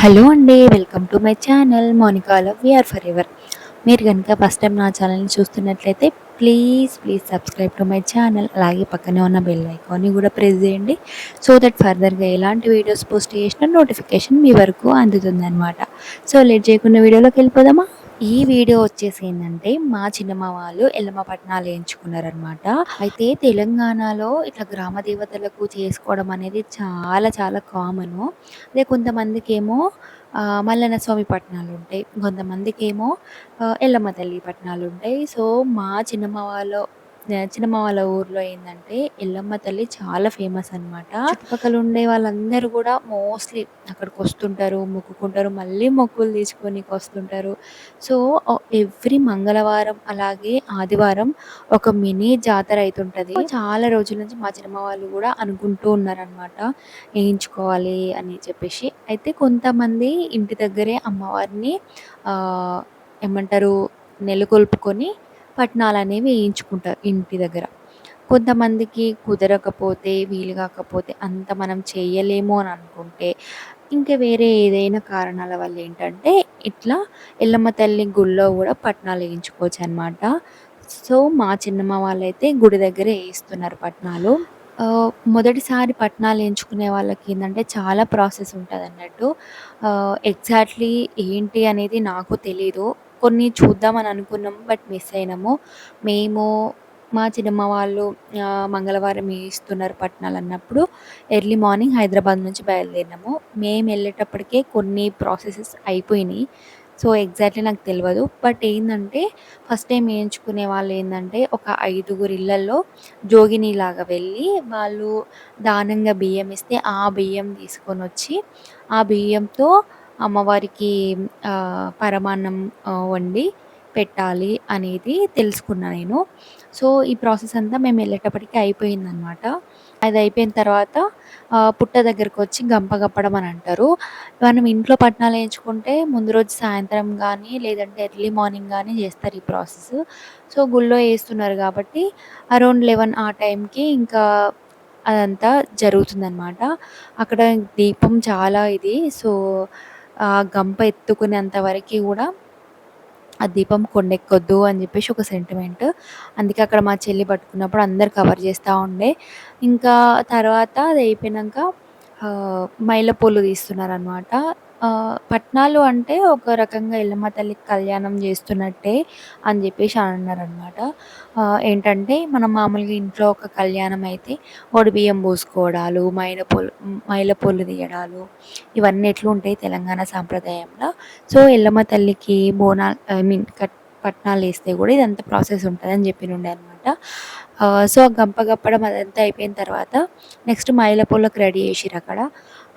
Hello అండి welcome to my channel Monika love we are forever మీరు కనుక first time నా ఛానల్ని చూస్తున్నట్లయితే please please subscribe to my channel అలాగే పక్కనే ఉన్న బెల్ ఐకాన్ని కూడా ప్రెస్ చేయండి సో దట్ ఫర్దర్గా ఎలాంటి వీడియోస్ పోస్ట్ చేసిన నోటిఫికేషన్ మీ వరకు అందుతుంది అనమాట సో లేట్ చేయకుండా వీడియోలోకి వెళ్ళిపోదామా? ఈ వీడియో వచ్చేసి ఏంటంటే మా చిన్నమ్మ వాళ్ళు ఎల్లమ్మ పట్నాలు వేయించుకున్నారనమాట అయితే తెలంగాణలో ఇట్లా గ్రామ దేవతలకు చేసుకోవడం అనేది చాలా చాలా కామను అదే కొంతమందికి ఏమో మల్లన్న స్వామి పట్నాలు ఉంటాయి. కొంతమందికి ఏమో ఎల్లమ్మ తల్లి పట్నాలు ఉంటాయి. సో మా చిన్నమ్మ వాళ్ళు చిన్నమ్మ వాళ్ళ ఊర్లో ఏంటంటే ఎల్లమ్మ తల్లి చాలా ఫేమస్ అనమాట చుట్టుపక్కల ఉండే వాళ్ళందరూ కూడా మోస్ట్లీ అక్కడికి వస్తుంటారు మొక్కుకుంటారు మళ్ళీ మొక్కులు తీసుకొని వస్తుంటారు. సో ఎవ్రీ మంగళవారం అలాగే ఆదివారం ఒక మినీ జాతర అవుతుంటది చాలా రోజుల నుంచి మా చిన్నమ్మ వాళ్ళు కూడా అనుకుంటూ ఉన్నారనమాట వేయించుకోవాలి అని చెప్పేసి. అయితే కొంతమంది ఇంటి దగ్గరే అమ్మవారిని ఏమంటారు నెలకొల్పుకొని పట్నాలు అనేవి వేయించుకుంటారు ఇంటి దగ్గర. కొంతమందికి కుదరకపోతే వీలు కాకపోతే అంత మనం చేయలేము అని అనుకుంటే ఇంకా వేరే ఏదైనా కారణాల వల్ల ఏంటంటే ఇట్లా ఎల్లమ్మ తల్లి గుళ్ళో కూడా పట్నాలు వేయించుకోవచ్చు అనమాట సో మా చిన్నమ్మ వాళ్ళైతే గుడి దగ్గర వేయిస్తున్నారు పట్నాలు మొదటిసారి పట్నాలు ఎంచుకునే వాళ్ళకి ఏంటంటే చాలా ప్రాసెస్ ఉంటుంది అన్నట్టు ఎగ్జాక్ట్లీ ఏంటి అనేది నాకు తెలీదు. కొన్ని చూద్దామని అనుకున్నాం బట్ మిస్ అయినాము. మేము మా చిన్నమ్మ వాళ్ళు మంగళవారం ఇస్తున్నారు పట్టణాలు అన్నప్పుడు. ఎర్లీ మార్నింగ్ హైదరాబాద్ నుంచి బయలుదేరినాము. మేము వెళ్ళేటప్పటికే కొన్ని ప్రాసెసెస్ అయిపోయినాయి. సో ఎగ్జాక్ట్లీ నాకు తెలియదు బట్ ఏంటంటే ఫస్ట్ టైం వేయించుకునే వాళ్ళు ఏంటంటే ఒక ఐదుగురు ఇళ్ళల్లో జోగినిలాగా వెళ్ళి వాళ్ళు దానంగా బియ్యం ఇస్తే ఆ బియ్యం తీసుకొని వచ్చి ఆ బియ్యంతో అమ్మవారికి పరమాన్నం వండి పెట్టాలి అనేది తెలుసుకున్నా నేను. సో ఈ ప్రాసెస్ అంతా మేము వెళ్ళేటప్పటికి అయిపోయిందనమాట అది అయిపోయిన తర్వాత పుట్ట దగ్గరకు వచ్చి గంప గప్పడం అని అంటారు. మనం ఇంట్లో పట్నాలు వేయించుకుంటే ముందు రోజు సాయంత్రం కానీ లేదంటే ఎర్లీ మార్నింగ్ కానీ చేస్తారు ఈ ప్రాసెస్. సో గుళ్ళో వేస్తున్నారు కాబట్టి అరౌండ్ లెవెన్ ఆ టైంకి ఇంకా అదంతా జరుగుతుందనమాట అక్కడ దీపం చాలా ఇది. సో గంప ఎత్తుకునేంత వరకు కూడా ఆ దీపం కొండెక్కొద్దు అని చెప్పేసి ఒక సెంటిమెంట్ అందుకే అక్కడ మా చెల్లి పట్టుకున్నప్పుడు అందరు కవర్ చేస్తూ ఉండే. ఇంకా తర్వాత అది అయిపోయినాక మైలపూలు తీస్తున్నారనమాట పట్నాలు అంటే ఒక రకంగా ఎల్లమ్మ తల్లికి కళ్యాణం చేస్తున్నట్టే అని చెప్పేసి అన్నారనమాట ఏంటంటే మనం మామూలుగా ఇంట్లో ఒక కళ్యాణం అయితే బియ్యం పోసుకోవడాలు మైల పొలు మైల తీయడాలు ఇవన్నీ ఎట్లుంటాయి తెలంగాణ సాంప్రదాయంలో. సో ఎల్లమ్మ తల్లికి బోనాలు ఐ మీన్ కట్ పట్నాలు వేస్తే కూడా ఇదంతా ప్రాసెస్ ఉంటుంది అని చెప్పినుండే అనమాట సో గంప గప్పడం అదంతా అయిపోయిన తర్వాత నెక్స్ట్ మైల పొలకు రెడీ చేసిరు అక్కడ.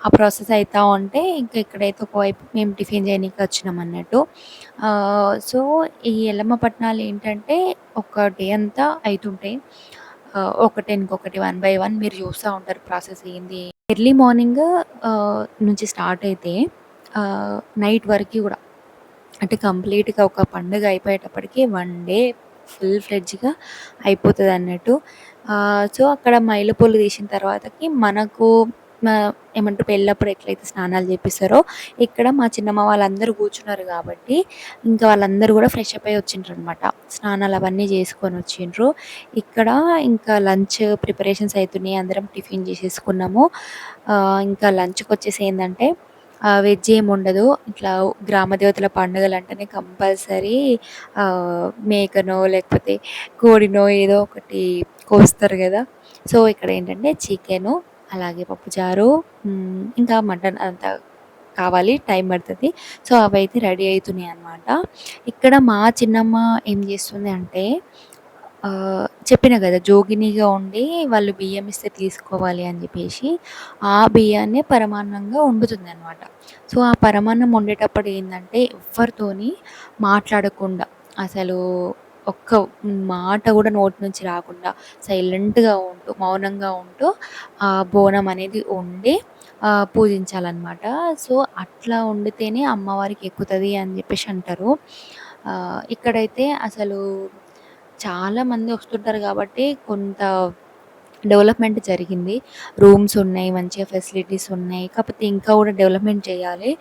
ఆ ప్రాసెస్ అవుతూ ఉంటే ఇంకా ఇక్కడైతే ఒకవైపు మేము టిఫిన్ చేయడానికి వచ్చినాం అన్నట్టు. సో ఈ ఎల్లమ్మ పట్నాలు ఏంటంటే ఒక డే అంతా అవుతుంటాయి ఒకటి ఇంకొకటి వన్ బై వన్ మీరు చూస్తూ ఉంటారు ప్రాసెస్ ఏంది. ఎర్లీ మార్నింగ్ నుంచి స్టార్ట్ అయితే నైట్ వరకు కూడా అంటే కంప్లీట్గా ఒక పండుగ అయిపోయేటప్పటికి వన్ డే ఫుల్ ఫ్లెడ్జ్గా అయిపోతుంది అన్నట్టు సో అక్కడ మైలపూలు తీసిన తర్వాతకి మనకు ఏమంటారు పెళ్ళప్పుడు ఎట్లయితే స్నానాలు చేపిస్తారో ఇక్కడ మా చిన్నమ్మ వాళ్ళందరూ కూర్చున్నారు కాబట్టి ఇంకా వాళ్ళందరూ కూడా ఫ్రెష్ అప్ అయి వచ్చిండ్రు అనమాట స్నానాలు అవన్నీ చేసుకొని వచ్చిండ్రు. ఇక్కడ ఇంకా లంచ్ ప్రిపరేషన్స్ అవుతున్నాయి అందరం టిఫిన్ చేసేసుకున్నాము. ఇంకా లంచ్కి వచ్చేసి ఏంటంటే వెజ్ ఏమి ఉండదు. ఇట్లా గ్రామ దేవతల పండుగలు అంటేనే కంపల్సరీ మేకనో లేకపోతే కోడినో ఏదో ఒకటి కోస్తారు కదా. సో ఇక్కడ ఏంటంటే చికెను అలాగే పప్పుచారు ఇంకా మటన్ అంతా కావాలి టైం పడుతుంది. సో అవి అయితే రెడీ అవుతున్నాయి అనమాట ఇక్కడ మా చిన్నమ్మ ఏం చేస్తుంది అంటే చెప్పిన కదా జోగినిగా ఉండి వాళ్ళు బియ్యం ఇస్తే తీసుకోవాలి అని చెప్పేసి ఆ బియ్యాన్ని పరమాన్నంగా వండుతుంది అనమాట సో ఆ పరమాన్నం వండేటప్పుడు ఏంటంటే ఎవరితోని మాట్లాడకుండా అసలు ఒక్క మాట కూడా నోటి నుంచి రాకుండా సైలెంట్గా ఉంటూ మౌనంగా ఉంటూ ఆ బోనం అనేది వండి పూజించాలన్నమాట. సో అట్లా వండితేనే అమ్మవారికి ఎక్కుతుంది అని చెప్పేసి అంటారు. ఇక్కడైతే అసలు చాలామంది వస్తుంటారు కాబట్టి కొంత డెవలప్మెంట్ జరిగింది. రూమ్స్ ఉన్నాయి మంచిగా ఫెసిలిటీస్ ఉన్నాయి. కాకపోతే ఇంకా కూడా డెవలప్మెంట్ చేయాలి.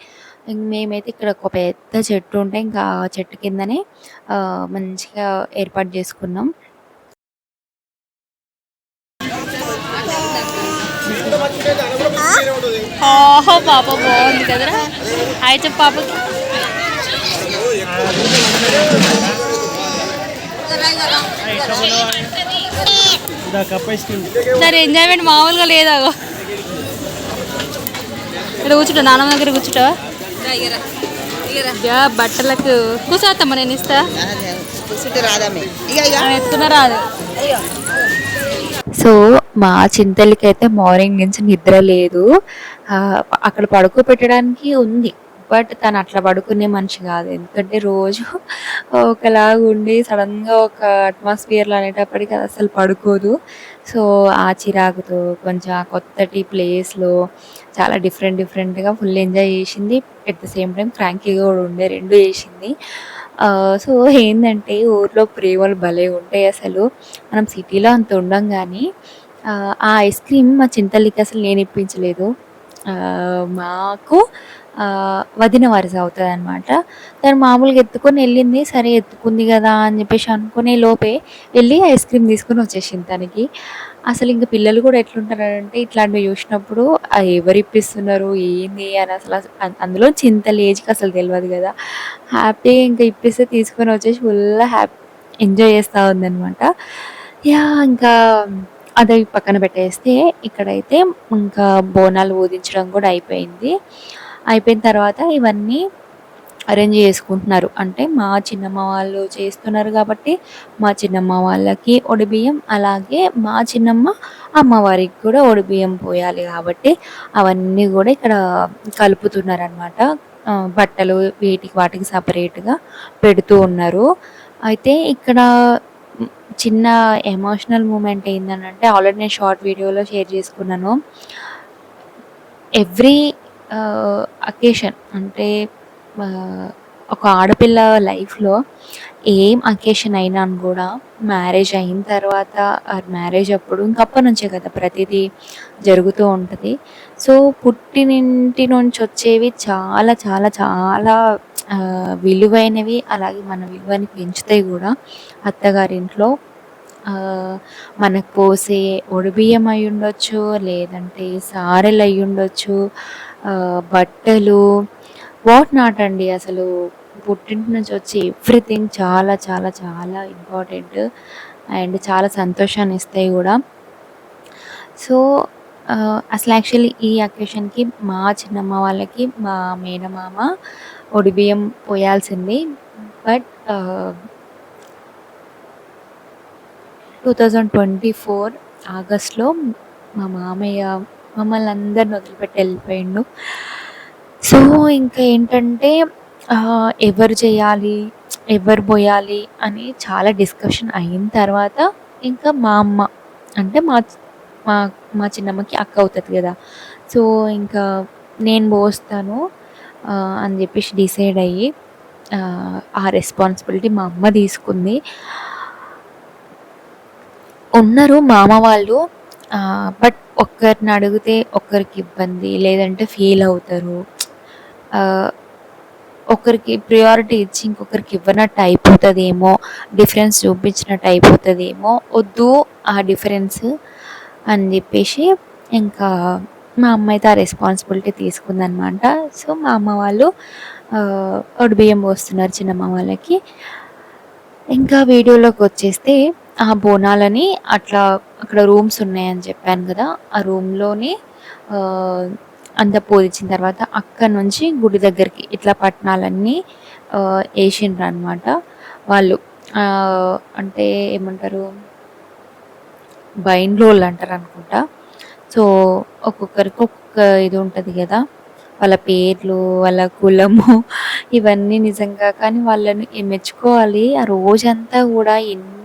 ఇంక మేమైతే ఇక్కడ ఒక పెద్ద చెట్టు ఉంటే ఇంకా ఆ చెట్టు కిందనే మంచిగా ఏర్పాటు చేసుకున్నాం. ఓహో పాప బాగుంది కదరా. హాయ్ చెప్పు పాపకి దాని ఎంజాయ్మెంట్ మామూలుగా లేదా ఇక్కడ కూర్చుంటా నాన్నమ్మ దగ్గర కూర్చుంటావా? యా, బట్టలకు కూర్చోత్తమ్మ నేను ఇస్తా. ఎత్తుకున్నా రాదు. సో మా చింతలకి అయితే మార్నింగ్ నుంచి నిద్ర లేదు. అక్కడ పడుకోబెట్టడానికి ఉంది. బట్ తను అట్లా పడుకునే మనిషి కాదు. ఎందుకంటే రోజు ఒకలాగా ఉండి సడన్గా ఒక అట్మాస్ఫియర్లో అనేటప్పటికి అది అసలు పడుకోదు. సో ఆ చిరాకుతో కొంచెం ఆ కొత్తటి ప్లేస్లో చాలా డిఫరెంట్ డిఫరెంట్గా ఫుల్ ఎంజాయ్ చేసింది. ఎట్ ద సేమ్ టైం ఫ్రాంకీగా కూడా ఉండే రెండు చేసింది. సో ఏంటంటే ఊర్లో ప్రేమలు భలే ఉంటాయి అసలు. మనం సిటీలో అంత ఉండం కానీ ఆ ఐస్ క్రీమ్ మా చింతల్లికి అసలు నేను ఇప్పించలేదు. మాకు వదిన వరుస అవుతుంది అనమాట తను మామూలుగా ఎత్తుకొని వెళ్ళింది సరే ఎత్తుకుంది కదా అని చెప్పేసి అనుకునే లోపే వెళ్ళి ఐస్ క్రీమ్ తీసుకొని వచ్చేసింది తనకి. అసలు ఇంకా పిల్లలు కూడా ఎట్లుంటారంటే ఇట్లాంటివి చూసినప్పుడు ఎవరు ఇప్పిస్తున్నారు? ఏంది? అని అసలు అందులో చింత లేజ్కి అసలు తెలియదు కదా. హ్యాపీగా ఇంకా ఇప్పిస్తే తీసుకొని వచ్చేసి ఫుల్ హ్యాపీ ఎంజాయ్ చేస్తూ ఉందనమాట యా ఇంకా అది పక్కన పెట్టేస్తే ఇక్కడైతే ఇంకా బోనాలు ఊదించడం కూడా అయిపోయింది. అయిపోయిన తర్వాత ఇవన్నీ అరేంజ్ చేసుకుంటున్నారు. అంటే మా చిన్నమ్మ వాళ్ళు చేస్తున్నారు కాబట్టి మా చిన్నమ్మ వాళ్ళకి ఒడిబియ్యం అలాగే మా చిన్నమ్మ అమ్మవారికి కూడా ఒడిబియ్యం పోయాలి కాబట్టి అవన్నీ కూడా ఇక్కడ కలుపుతున్నారు అనమాట బట్టలు వీటికి వాటికి సపరేట్గా పెడుతూ ఉన్నారు. అయితే ఇక్కడ చిన్న ఎమోషనల్ మూమెంట్ ఏంటంటే ఆల్రెడీ నేను షార్ట్ వీడియోలో షేర్ చేసుకున్నాను. ఎవ్రీ అకేషన్ అంటే ఒక ఆడపిల్ల లైఫ్లో ఏం అకేషన్ అయినా కూడా మ్యారేజ్ అయిన తర్వాత మ్యారేజ్ అప్పుడు ఇంకప్పటి నుంచే కదా ప్రతిదీ జరుగుతూ ఉంటుంది. సో పుట్టినింటి నుంచి వచ్చేవి చాలా చాలా చాలా విలువైనవి అలాగే మన విలువని పెంచుతాయి కూడా. అత్తగారింట్లో మనకు పోసే ఒడిబియ్యం అయి ఉండొచ్చు లేదంటే సారెలు అయి ఉండొచ్చు బట్టలు వాట్ నాట్ అండి అసలు? పుట్టింటి నుంచి వచ్చి ఎవ్రీథింగ్ చాలా చాలా చాలా ఇంపార్టెంట్ అండ్ చాలా సంతోషాన్ని ఇస్తాయి కూడా. సో అసలు యాక్చువల్లీ ఈ అకేషన్కి మా చిన్నమ్మ వాళ్ళకి మా మేనమామ ఒడిబియ్యం పోయాల్సింది. But two thousand twenty four ఆగస్ట్లో మా మామయ్య మమ్మల్ని అందరిని వదిలిపెట్టి వెళ్ళిపోయిండు. సో ఇంకా ఏంటంటే ఎవరు చేయాలి ఎవరు పోయాలి అని చాలా డిస్కషన్ అయిన తర్వాత ఇంకా మా అమ్మ అంటే మా మా మా చిన్నమ్మకి అక్క అవుతుంది కదా. సో ఇంకా నేను పోస్తాను అని చెప్పేసి డిసైడ్ అయ్యి ఆ రెస్పాన్సిబిలిటీ మా అమ్మ తీసుకుంది. ఉన్నారు మామ వాళ్ళు బట్ ఒక్కరిని అడిగితే ఒక్కరికి ఇబ్బంది లేదంటే ఫీల్ అవుతారు. ఒకరికి ప్రియారిటీ ఇచ్చి ఇంకొకరికి ఇవ్వనట్టు అయిపోతుందేమో డిఫరెన్స్ చూపించినట్టు అయిపోతుందేమో వద్దు ఆ డిఫరెన్స్ అని చెప్పేసి ఇంకా మా అమ్మ అయితే ఆ రెస్పాన్సిబిలిటీ తీసుకుందనమాట సో మా అమ్మ వాళ్ళు ఆ, బియ్యం పోస్తున్నారు చిన్నమ్మ వాళ్ళకి. ఇంకా వీడియోలోకి వచ్చేస్తే ఆ బోనాలని అట్లా అక్కడ రూమ్స్ ఉన్నాయని చెప్పాను కదా ఆ రూమ్లోని అంత పూజించిన తర్వాత అక్కడ నుంచి గుడి దగ్గరికి ఇట్లా పట్టణాలన్నీ వేసిండ్రు అనమాట వాళ్ళు అంటే ఏమంటారు బైండ్లోళ్ళు అంటారు అనుకుంటా. సో ఒక్కొక్కరికి ఒక్కొక్క ఇది ఉంటుంది కదా వాళ్ళ పేర్లు వాళ్ళ కులము ఇవన్నీ నిజంగా కానీ వాళ్ళని మెచ్చుకోవాలి. ఆ రోజంతా కూడా ఎన్ని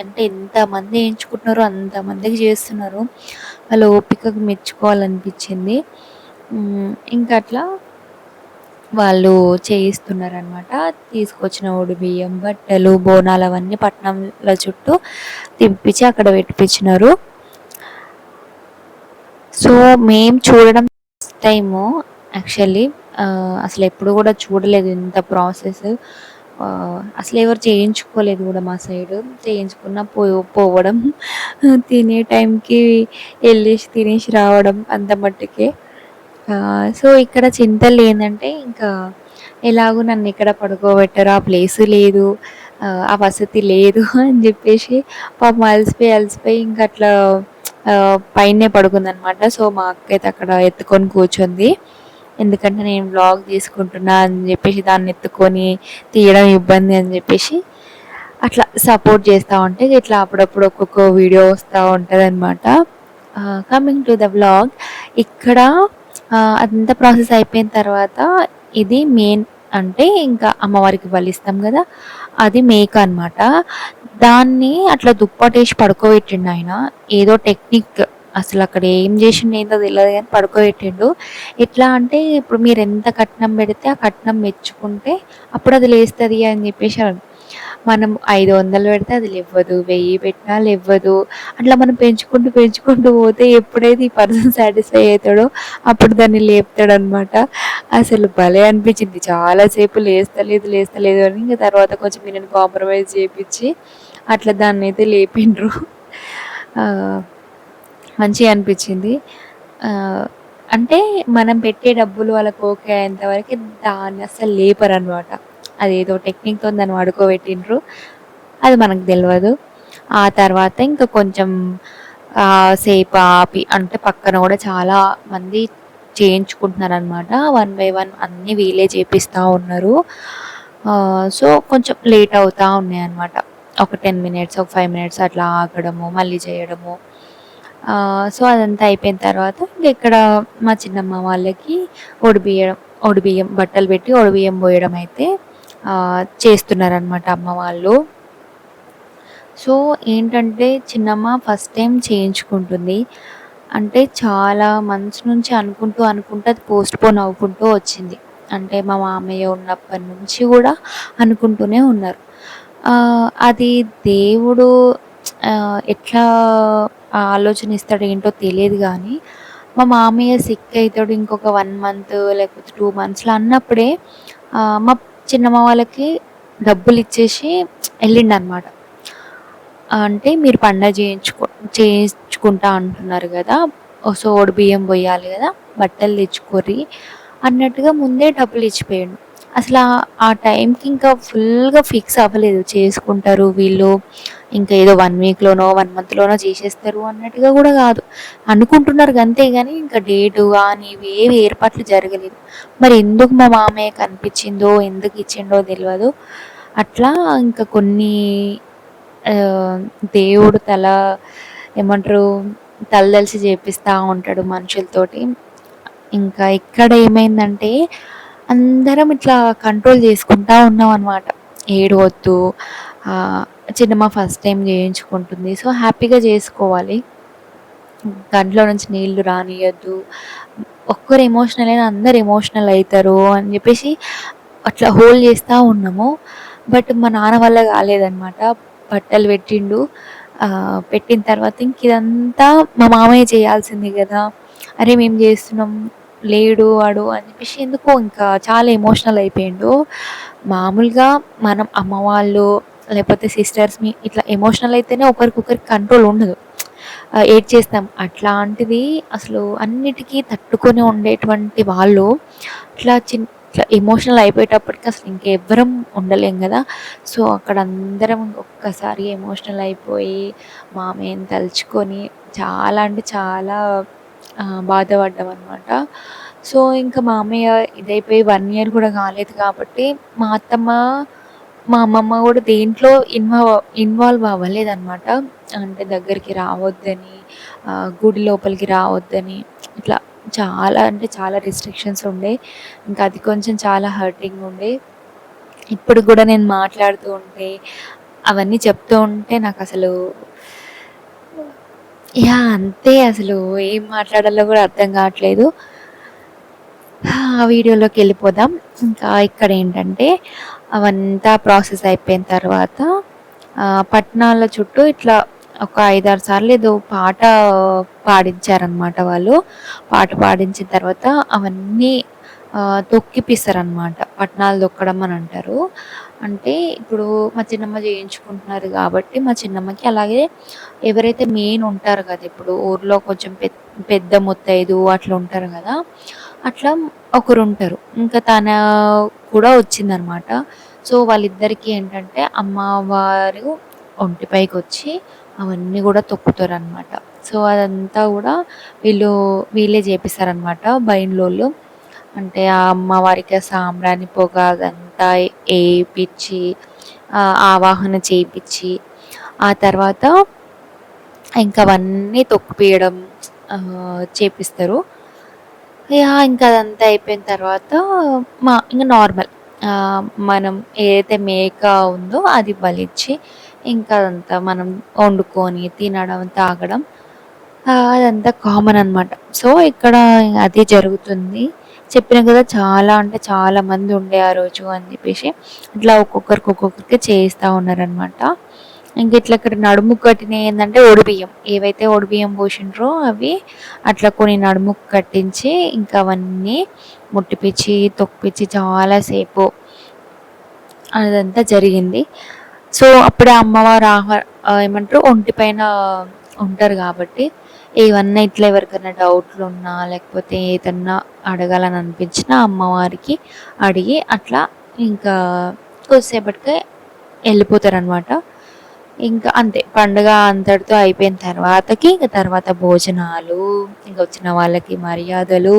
అంటే ఎంతమంది ఎంచుకుంటున్నారో అంతమందికి చేస్తున్నారు. వాళ్ళ ఓపికకు మెచ్చుకోవాలనిపించింది. ఇంకా అట్లా వాళ్ళు చేయిస్తున్నారనమాట తీసుకొచ్చిన ఓడి బియ్యం బట్టలు బోనాలు అవన్నీ పట్నంల చుట్టూ తిప్పించి అక్కడ పెట్టిపించినారు సో మేము చూడడం ఫస్ట్ టైము యాక్చువల్లీ అసలు ఎప్పుడు కూడా చూడలేదు ఇంత ప్రాసెస్. అసలు ఎవరు చేయించుకోలేదు కూడా మా సైడ్. చేయించుకున్న పో పోవడం తినే టైంకి వెళ్ళేసి తినేసి రావడం అంత మట్టుకే. సో ఇక్కడ చింతలు ఏంటంటే ఇంకా ఎలాగో నన్ను ఇక్కడ పడుకోబెట్టరు ఆ ప్లేస్ లేదు ఆ, వసతి లేదు అని చెప్పేసి పాపం అలసిపోయి అలసిపోయి ఇంకా అట్లా పైనే పడుకుందనమాట. సో మా అక్క అయితే అక్కడ ఎత్తుకొని కూర్చుంది. ఎందుకంటే నేను వ్లాగ్ తీసుకుంటున్నా అని చెప్పేసి దాన్ని ఎత్తుకొని తీయడం ఇబ్బంది అని చెప్పేసి అట్లా సపోర్ట్ చేస్తూ ఉంటే ఇట్లా అప్పుడప్పుడు ఒక్కొక్క వీడియో వస్తూ ఉంటుంది అనమాట కమింగ్ టు ద వ్లాగ్ ఇక్కడ అదంతా ప్రాసెస్ అయిపోయిన తర్వాత ఇది మెయిన్ అంటే ఇంకా అమ్మవారికి బలిస్తాం కదా అది మేక అనమాట దాన్ని అట్లా దుప్పటేసి పడుకోబెట్టిండు ఆయన. ఏదో టెక్నిక్ అసలు అక్కడ ఏం చేసిండు ఏందో తెలియదు కానీ పడుకోబెట్టిండు. ఎట్లా అంటే ఇప్పుడు మీరు ఎంత కట్నం పెడితే ఆ కట్నం మెచ్చుకుంటే అప్పుడు అది లేస్తుంది అని చెప్పేసి మనం ఐదు వందలు పెడితే అది ఇవ్వదు వెయ్యి పెట్టినా ఇవ్వదు అట్లా మనం పెంచుకుంటూ పెంచుకుంటూ పోతే ఎప్పుడైతే ఈ పర్సన్ సాటిస్ఫై అవుతాడో అప్పుడు దాన్ని లేపుతాడు అనమాట అసలు భలే అనిపించింది. చాలాసేపు లేస్తలేదు లేస్తలేదు అని ఇంకా తర్వాత కొంచెం నేను కాంప్రమైజ్ చేయించి అట్లా దాన్ని అయితే లేపిండ్రు మంచిగా అనిపించింది. అంటే మనం పెట్టే డబ్బులు వాళ్ళకి ఓకే అయ్యేంతవరకు దాన్ని అసలు లేపరు అనమాట అదేదో టెక్నిక్తో దాన్ని వాడుకోబెట్టిండ్రు. అది మనకు తెలియదు ఆ తర్వాత ఇంకా కొంచెం సేపు ఆపి అంటే పక్కన కూడా చాలా మంది చేయించుకుంటున్నారు అనమాట వన్ బై వన్ అన్ని వీలే చేపిస్తూ ఉన్నారు. సో కొంచెం లేట్ అవుతూ ఉన్నాయి అనమాట ఒక టెన్ మినిట్స్ ఒక ఫైవ్ మినిట్స్ అట్లా ఆగడము మళ్ళీ చేయడము. సో అదంతా అయిపోయిన తర్వాత ఇంకా ఇక్కడ మా చిన్నమ్మ వాళ్ళకి ఒడిబియ్యడం ఒడిబియ్యం బట్టలు పెట్టి ఒడిబియ్యం పోయడం అయితే చేస్తున్నారనమాట అమ్మ వాళ్ళు. సో ఏంటంటే చిన్నమ్మ ఫస్ట్ టైం చేయించుకుంటుంది. అంటే చాలా మంత్స్ నుంచి అనుకుంటూ అనుకుంటూ అది పోస్ట్ పోన్ అవ్వుకుంటూ వచ్చింది. అంటే మా మామయ్య ఉన్నప్పటి నుంచి కూడా అనుకుంటూనే ఉన్నారు. అది దేవుడు ఎట్లా ఆలోచన ఇస్తాడు ఏంటో తెలియదు కానీ మా మామయ్య సిక్ అవుతాడు ఇంకొక వన్ మంత్ లేకపోతే టూ మంత్స్లో అన్నప్పుడే మా చిన్నమ్మ వాళ్ళకి డబ్బులు ఇచ్చేసి వెళ్ళిండు అనమాట అంటే మీరు పండగ చేయించుకో చేయించుకుంటా అంటున్నారు కదా సో ఓడి బియ్యం పోయాలి కదా బట్టలు తెచ్చుకోరి అన్నట్టుగా ముందే డబ్బులు ఇచ్చిపోయాడు. అసలు ఆ- టైంకి ఇంకా ఫుల్గా ఫిక్స్ అవ్వలేదు. చేసుకుంటారు వీళ్ళు. ఇంకా ఏదో వన్ వీక్లోనో వన్ మంత్లోనో చేసేస్తారు అన్నట్టుగా కూడా కాదు. అనుకుంటున్నారు అంతే కానీ ఇంకా డేటు కానీ ఇవి ఏవి ఏర్పాట్లు జరగలేదు. మరి ఎందుకు మా మామయ్య కనిపించిందో ఎందుకు ఇచ్చిండో తెలియదు అట్లా ఇంకా కొన్ని దేవుడు తల ఏమంటారు తలదలిసి చేపిస్తూ ఉంటాడు మనుషులతోటి. ఇంకా ఇక్కడ ఏమైందంటే అందరం ఇట్లా కంట్రోల్ చేసుకుంటా ఉన్నాం అనమాట ఏడవద్దు ఆ, చిన్నమ్మ ఫస్ట్ టైం చేయించుకుంటుంది. సో హ్యాపీగా చేసుకోవాలి. దాంట్లో నుంచి నీళ్ళు రానియద్దు. ఒక్కరు ఎమోషనల్ అయినా అందరు ఎమోషనల్ అవుతారు అని చెప్పేసి అట్లా హోల్డ్ చేస్తూ ఉన్నాము. బట్ మా నాన్న వల్ల కాలేదన్నమాట. బట్టలు పెట్టిండు. పెట్టిన తర్వాత ఇంక ఇదంతా మా మామయ్య చేయాల్సింది కదా. అరే మేము చేస్తున్నాం. లేడు వాడు అని చెప్పేసి ఎందుకో ఇంకా చాలా ఎమోషనల్ అయిపోయిండు. మామూలుగా మనం అమ్మ వాళ్ళు లేకపోతే సిస్టర్స్ మీ ఇట్లా ఎమోషనల్ అయితేనే ఒకరికొకరికి కంట్రోల్ ఉండదు. ఏడ్ చేస్తాం? అట్లాంటిది అసలు అన్నిటికీ తట్టుకొని ఉండేటువంటి వాళ్ళు ఇట్లా చిన్న ఇట్లా ఎమోషనల్ అయిపోయేటప్పటికి అసలు ఇంకెవ్వరం ఉండలేం కదా. సో అక్కడ అందరం ఒక్కసారి ఎమోషనల్ అయిపోయి మామయ్యని తలుచుకొని చాలా అంటే చాలా బాధపడ్డాం అనమాట సో ఇంకా మామయ్య ఇదైపోయి వన్ ఇయర్ కూడా కాలేదు కాబట్టి మా అత్తమ్మ మా అమ్మమ్మ కూడా దేంట్లో ఇన్వాల్వ్ ఇన్వాల్వ్ అవ్వలేదన్నమాట. అంటే దగ్గరికి రావద్దని గుడి లోపలికి రావద్దని ఇట్లా చాలా అంటే చాలా రిస్ట్రిక్షన్స్ ఉండే. ఇంకా అది కొంచెం చాలా హర్టింగ్ ఉండే. ఇప్పుడు కూడా నేను మాట్లాడుతూ ఉంటే అవన్నీ చెప్తూ ఉంటే నాకు అసలు యా అంతే. అసలు ఏం మాట్లాడాలో కూడా అర్థం కావట్లేదు. ఆ వీడియోలోకి వెళ్ళిపోదాం. ఇంకా ఇక్కడ ఏంటంటే అవంతా ప్రాసెస్ అయిపోయిన తర్వాత పట్టణాల పట్నాల చుట్టూ ఇట్లా ఒక ఐదారు సార్లు ఏదో పాట పాడించారనమాట వాళ్ళు. పాట పాడించిన తర్వాత అవన్నీ తొక్కిపిస్తారనమాట పట్నాలు తొక్కడం అని అంటారు. అంటే ఇప్పుడు మా చిన్నమ్మ చేయించుకుంటున్నారు కాబట్టి మా చిన్నమ్మకి అలాగే ఎవరైతే మెయిన్ ఉంటారు కదా ఇప్పుడు ఊర్లో కొంచెం పెద్ద పెద్ద ముత్తైదు అట్లా ఉంటారు కదా అట్లా ఒకరు ఉంటారు ఇంకా తన కూడా వచ్చిందనమాట సో వాళ్ళిద్దరికీ ఏంటంటే అమ్మవారు ఒంటిపైకి వచ్చి అవన్నీ కూడా తొక్కుతారు అనమాట సో అదంతా కూడా వీళ్ళు వీళ్ళే చేపిస్తారనమాట బైండ్లోళ్ళు. అంటే ఆ అమ్మవారికి ఆ సాంబ్రాణి పొగ అదంతా వేయించి ఆవాహన చేయించి ఆ తర్వాత ఇంకా అవన్నీ తొక్కిపీయడం చేపిస్తారు. ఇంకా అదంతా అయిపోయిన తర్వాత మా ఇంకా నార్మల్. మనం ఏదైతే మేక ఉందో అది బలిచ్చి ఇంకా అదంతా మనం వండుకొని తినడం తాగడం అదంతా కామన్ అనమాట సో ఇక్కడ అది జరుగుతుంది. చెప్పిన కదా చాలా అంటే చాలా మంది ఉండే ఆ రోజు అని చెప్పేసి ఇట్లా ఒక్కొక్కరికి ఒక్కొక్కరికి చేయిస్తూ ఉన్నారనమాట ఇంక ఇట్లా ఇక్కడ నడుము కట్టినవి ఏంటంటే ఒడిబియ్యం ఏవైతే ఒడిబియ్యం పోసిండ్రో అవి అట్లా కొన్ని నడుము కట్టించి ఇంకా అవన్నీ ముట్టిపిచ్చి తొక్కిపించి చాలాసేపు అదంతా జరిగింది. సో అప్పుడే అమ్మవారు ఆహ్వా ఏమంటారు ఒంటి పైన ఉంటారు కాబట్టి ఏమన్నా ఇట్లా ఎవరికైనా డౌట్లు ఉన్నా లేకపోతే ఏదన్నా అడగాలని అనిపించినా అమ్మవారికి అడిగి అట్లా ఇంకా కొద్దిసేపటికే వెళ్ళిపోతారనమాట ఇంకా అంతే పండుగ అంతటితో అయిపోయిన తర్వాతకి ఇంకా తర్వాత భోజనాలు ఇంకా వచ్చిన వాళ్ళకి మర్యాదలు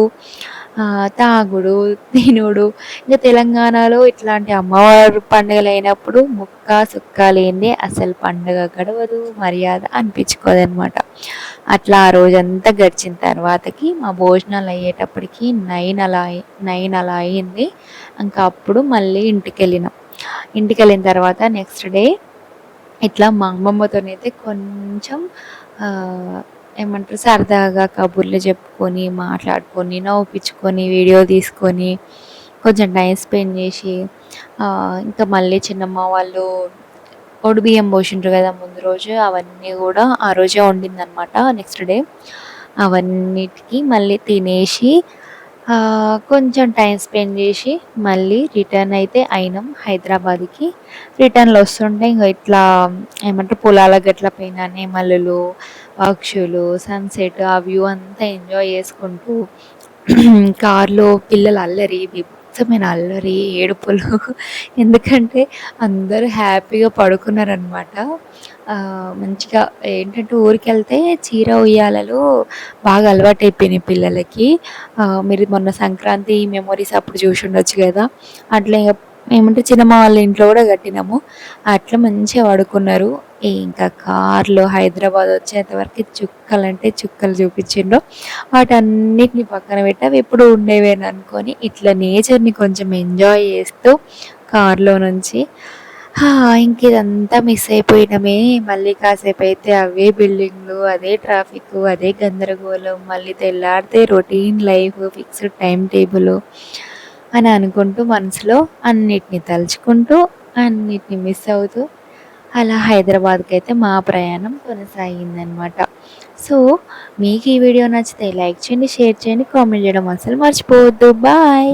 తాగుడు తినుడు. ఇంకా తెలంగాణలో ఇట్లాంటి అమ్మవారు పండుగలు అయినప్పుడు ముక్క సుక్క లేనిదే అసలు పండుగ గడవదు మర్యాద అనిపించుకోదనమాట. అట్లా ఆ రోజంతా గడిచిన తర్వాతకి మా భోజనాలు అయ్యేటప్పటికి నైన్ అలా నైన్ అలా అయింది. ఇంకా అప్పుడు మళ్ళీ ఇంటికి వెళ్ళినాం ఇంటికి వెళ్ళిన తర్వాత నెక్స్ట్ డే ఇట్లా మా అమ్మమ్మతోనైతే కొంచెం ఏమంటారు సరదాగా కబుర్లు చెప్పుకొని మాట్లాడుకొని నవ్వుపించుకొని వీడియో తీసుకొని కొంచెం టైం స్పెండ్ చేసి ఇంకా మళ్ళీ చిన్నమ్మ వాళ్ళు ఒడి బియ్యం పోసిండ్రు కదా ముందు రోజు అవన్నీ కూడా ఆ రోజే వండిందనమాట నెక్స్ట్ డే అవన్నిటికి మళ్ళీ తినేసి కొంచెం టైం స్పెండ్ చేసి మళ్ళీ రిటర్న్ అయితే అయినాం హైదరాబాద్కి. రిటర్న్లో వస్తుంటే ఇంకా ఇట్లా ఏమంటారు పొలాల గట్ల పైన నెమలులు పక్షులు సన్సెట్ ఆ వ్యూ అంతా ఎంజాయ్ చేసుకుంటూ కార్లో పిల్లలు అల్లరి విపరీతమైన అల్లరి ఏడుపులు. ఎందుకంటే అందరూ హ్యాపీగా పడుకున్నారనమాట మంచిగా ఏంటంటే ఊరికి వెళ్తే చీర ఉయ్యాలలో బాగా అలవాటు అయిపోయినాయి పిల్లలకి మీరు మొన్న సంక్రాంతి మెమొరీస్ అప్పుడు చూసి ఉండొచ్చు కదా. అట్లా ఇంకా ఏమంటే చిన్నమ్మ వాళ్ళ ఇంట్లో కూడా కట్టినాము. అట్లా మంచిగా పడుకున్నారు ఇంకా కార్లో హైదరాబాద్ వచ్చేంత వరకు చుక్కలు అంటే చుక్కలు చూపించిండ్రు. వాటన్నిటిని పక్కన పెట్టి అవి ఎప్పుడు ఉండేవేని అనుకొని ఇట్లా నేచర్ని కొంచెం ఎంజాయ్ చేస్తూ కార్లో నుంచి ఇంక ఇదంతా మిస్ అయిపోయినామే. మళ్ళీ కాసేపు అయితే అవే బిల్డింగ్లు అదే ట్రాఫిక్ అదే గందరగోళం మళ్ళీ తెల్లాడితే routine life fixed time table అని అనుకుంటూ మనసులో అన్నిటిని తలుచుకుంటూ అన్నిటిని మిస్ అవుతూ అలా హైదరాబాద్కి అయితే మా ప్రయాణం కొనసాగిందనమాట సో మీకు ఈ వీడియో నచ్చితే లైక్ చేయండి షేర్ చేయండి కామెంట్ చేయడం అసలు మర్చిపోవద్దు. బాయ్!